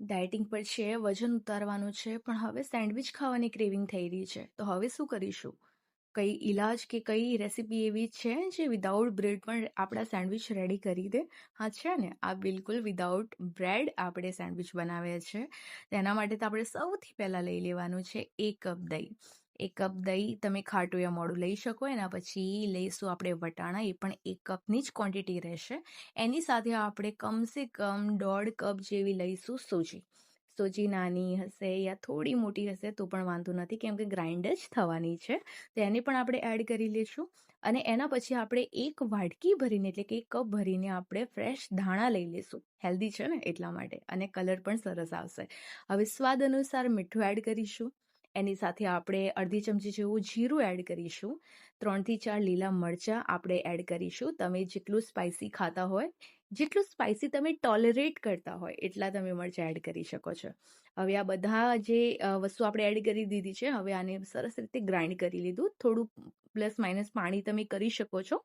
Dieting પર છે, વજન ઉતારવાનું છે, પણ હવે સેન્ડવિચ ખાવાની ક્રેવિંગ થઈ રહી છે. તો હવે શું કરીશું? કઈ ઈલાજ કે કઈ રેસીપી એવી છે જે વિદાઉટ બ્રેડ પણ આપણા સેન્ડવિચ રેડી કરી દે? હા, છે ને? આ બિલકુલ વિદાઉટ બ્રેડ આપણે સેન્ડવિચ બનાવીએ છે. તેના માટે તો આપણે સૌથી પહેલાં લઈ લેવાનું છે એક કપ દહીં. એક કપ દહીં તમે ખાટું યા મોડું લઈ શકો, એના પછી લઈશું આપણે વટાણા, એ પણ એક કપની જ ક્વોન્ટિટી રહેશે. એની સાથે આપણે કમસે કમ દોઢ કપ જેવી લઈશું સૂજી. સૂજી નાની હશે યા થોડી મોટી હશે તો પણ વાંધો નથી, કેમ કે ગ્રાઇન્ડ જ થવાની છે, તો એને પણ આપણે એડ કરી લઈશું. અને એના પછી આપણે એક વાટકી ભરીને, એટલે કે એક કપ ભરીને આપણે ફ્રેશ ધાણા લઈ લઈશું. હેલ્ધી છે ને એટલા માટે, અને કલર પણ સરસ આવશે. હવે સ્વાદ અનુસાર મીઠું એડ કરીશું. એની સાથે આપણે અડધી ચમચી જેવું જીરું એડ કરીશું. ત્રણથી ચાર લીલા મરચાં આપણે એડ કરીશું. તમે જેટલું સ્પાઇસી ખાતા હોય, જેટલું સ્પાઇસી તમે ટોલરેટ કરતા હોય, એટલા તમે મરચાં એડ કરી શકો છો. હવે આ બધા જે વસ્તુ આપણે એડ કરી દીધી છે, હવે આને સરસ રીતે ગ્રાઇન્ડ કરી લીધું. થોડું પ્લસ માઇનસ પાણી તમે કરી શકો છો.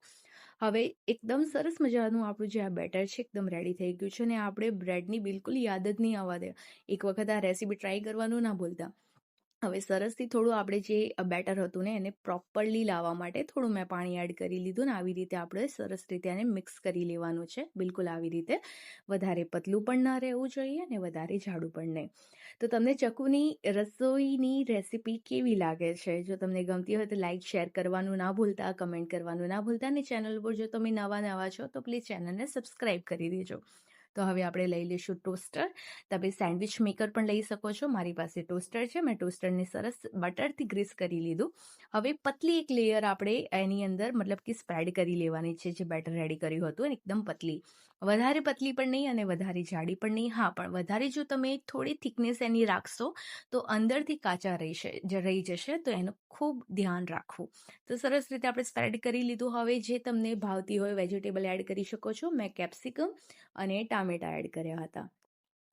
હવે એકદમ સરસ મજાનું આપણું જે આ બેટર છે, એકદમ રેડી થઈ ગયું છે અને આપણે બ્રેડની બિલકુલ યાદ જ નહીં આવવા દે એક વખત આ રેસીપી ટ્રાય કરવાનું ના ભૂલતા. હવે સરસથી થોડું આપણે જે બેટર હતું ને એને પ્રોપરલી લાવવા માટે થોડું મેં પાણી એડ કરી લીધું ને આવી રીતે આપણે સરસ રીતે એને મિક્સ કરી લેવાનું છે. બિલકુલ આવી રીતે વધારે પતલું પણ ન રહેવું જોઈએ ને વધારે જાડું પણ નહીં. તો તમને ચકુની રસોઈની રેસીપી કેવી લાગે છે? જો તમને ગમતી હોય તો લાઇક શેર કરવાનું ના ભૂલતા, કમેન્ટ કરવાનું ના ભૂલતા અને ચેનલ પર જો તમે નવા નવા છો તો પ્લીઝ ચેનલને સબસ્ક્રાઈબ કરી દેજો. તો હવે આપણે લઈ લઈશું ટોસ્ટર. તમે સેન્ડવિચ મેકર પણ લઈ શકો છો. મારી પાસે ટોસ્ટર છે. મેં ટોસ્ટરને સરસ બટરથી ગ્રીસ કરી લીધું. હવે પતલી એક લેયર આપણે એની અંદર મતલબ કે સ્પ્રેડ કરી લેવાની છે, જે બેટર રેડી કર્યું હતું. એકદમ પતલી. વધારે પતલી પણ નહીં અને વધારે જાડી પણ નહીં. હા, પણ વધારે જો તમે થોડી થિકનેસ એની રાખશો, તો અંદરથી કાચા રહેશે રહી જશે. તો એનું ખૂબ ધ્યાન રાખવું. તો સરસ રીતે આપણે સ્પ્રેડ કરી લીધું. હવે જે તમને ભાવતી હોય, વેજીટેબલ એડ કરી શકો છો. મેં કેપ્સિકમ અને ટામેટા એડ કર્યા હતા.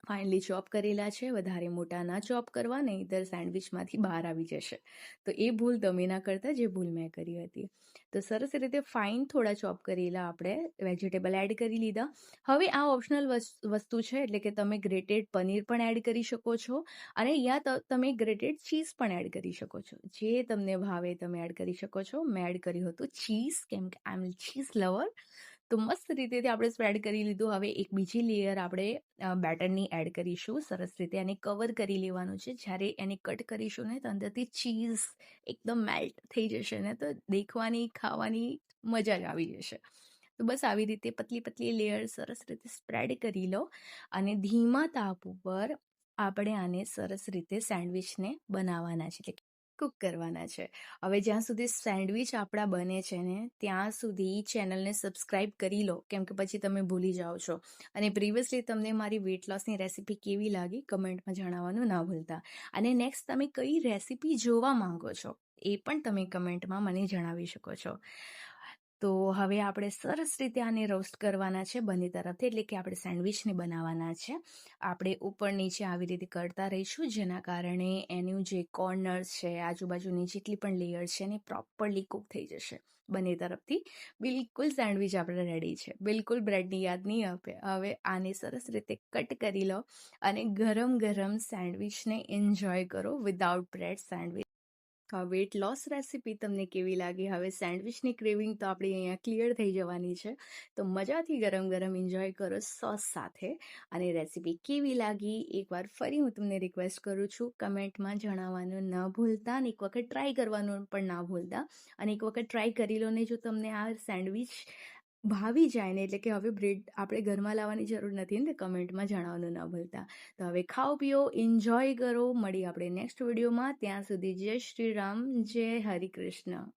ફાઇનલી ચોપ કરેલા છે, વધારે મોટા ના ચોપ કરવા, નહીંતર સેન્ડવિચમાંથી બહાર આવી જશે. તો એ ભૂલ તમે ના કરતા, જે ભૂલ મેં કરી હતી. તો સરસ રીતે ફાઇન થોડા ચોપ કરેલા આપણે વેજીટેબલ એડ કરી લીધા. હવે આ ઓપ્શનલ વસ્તુ છે, એટલે કે તમે ગ્રેટેડ પનીર પણ એડ કરી શકો છો, અને યા તમે ગ્રેટેડ ચીઝ પણ એડ કરી શકો છો. જે તમને ભાવે તમે એડ કરી શકો છો. મેં એડ કર્યું હતું ચીઝ કેમ કે આઈ એમ ચીઝ લવર તો મસ્ત રીતે આપણે સ્પ્રેડ કરી લીધું. હવે એક બીજી લેયર આપણે બેટરની એડ કરીશું. સરસ રીતે એને કવર કરી લેવાનું છે. જ્યારે એને કટ કરીશું ને તો અંદરથી ચીઝ એકદમ મેલ્ટ થઈ જશે ને તો દેખવાની, ખાવાની મજા જ આવી જશે. તો બસ આવી રીતે પતલી પતલી લેયર સરસ રીતે સ્પ્રેડ કરી લો અને ધીમા તાપ ઉપર આપણે આને સરસ રીતે સેન્ડવિચને બનાવવાના છે. કુક કરવાના છે. હવે જ્યાં સુધી સેન્ડવિચ આપણા બને છે ને, ત્યાં સુધી ચેનલને સબસ્ક્રાઇબ કરી લો, કેમ કે પછી તમે ભૂલી જાઓ છો. અને પ્રિવિયસલી તમને મારી વેટ લોસની રેસીપી કેવી લાગી કમેન્ટમાં જણાવવાનું ના ભૂલતા. અને નેક્સ્ટ તમે કઈ રેસીપી જોવા માંગો છો, એ પણ તમે કમેન્ટમાં મને જણાવી શકો છો. તો હવે આપણે સરસ રીતે આને રોસ્ટ કરવાના છે બંને તરફથી, એટલે કે આપણે સેન્ડવિચને બનાવવાના છે. આપણે ઉપર નીચે આવી રીતે કરતા રહીશું, જેના કારણે એનું જે કોર્નર્સ છે, આજુબાજુની જેટલી પણ લેયર છે, એને પ્રોપરલી કૂક થઈ જશે બંને તરફથી. બિલકુલ સેન્ડવિચ આપણે રેડી છે. બિલકુલ બ્રેડની યાદ નહીં આપે. હવે આને સરસ રીતે કટ કરી લો અને ગરમ ગરમ સેન્ડવિચને એન્જોય કરો વિદાઉટ બ્રેડ સેન્ડવિચ. આ વેટ લોસ રેસીપી તમને કેવી લાગી? હવે સેન્ડવિચની ક્રેવિંગ તો આપણી અહીંયા ક્લિયર થઈ જવાની છે. તો મજાથી ગરમ ગરમ એન્જોય કરો સોસ સાથે. અને રેસીપી કેવી લાગી? એકવાર ફરી હું તમને રિક્વેસ્ટ કરું છું. કમેન્ટમાં જણાવવાનું ન ભૂલતા અને એક વખત ટ્રાય કરવાનું પણ ના ભૂલતા. અને એક વખત ટ્રાય કરી લો ને જો તમને આ સેન્ડવિચ ભાવી જાય ને એટલે કે હવે બ્રેડ આપણે ઘરમાં લાવવાની જરૂર નથી ને કમેન્ટમાં જણાવવાનું ના ભૂલતા. તો હવે ખાઓ, પીઓ એન્જોય કરો. મળી આપણે નેક્સ્ટ વિડીયોમાં ત્યાં સુધી જય શ્રી રામ, જય હરિ કૃષ્ણ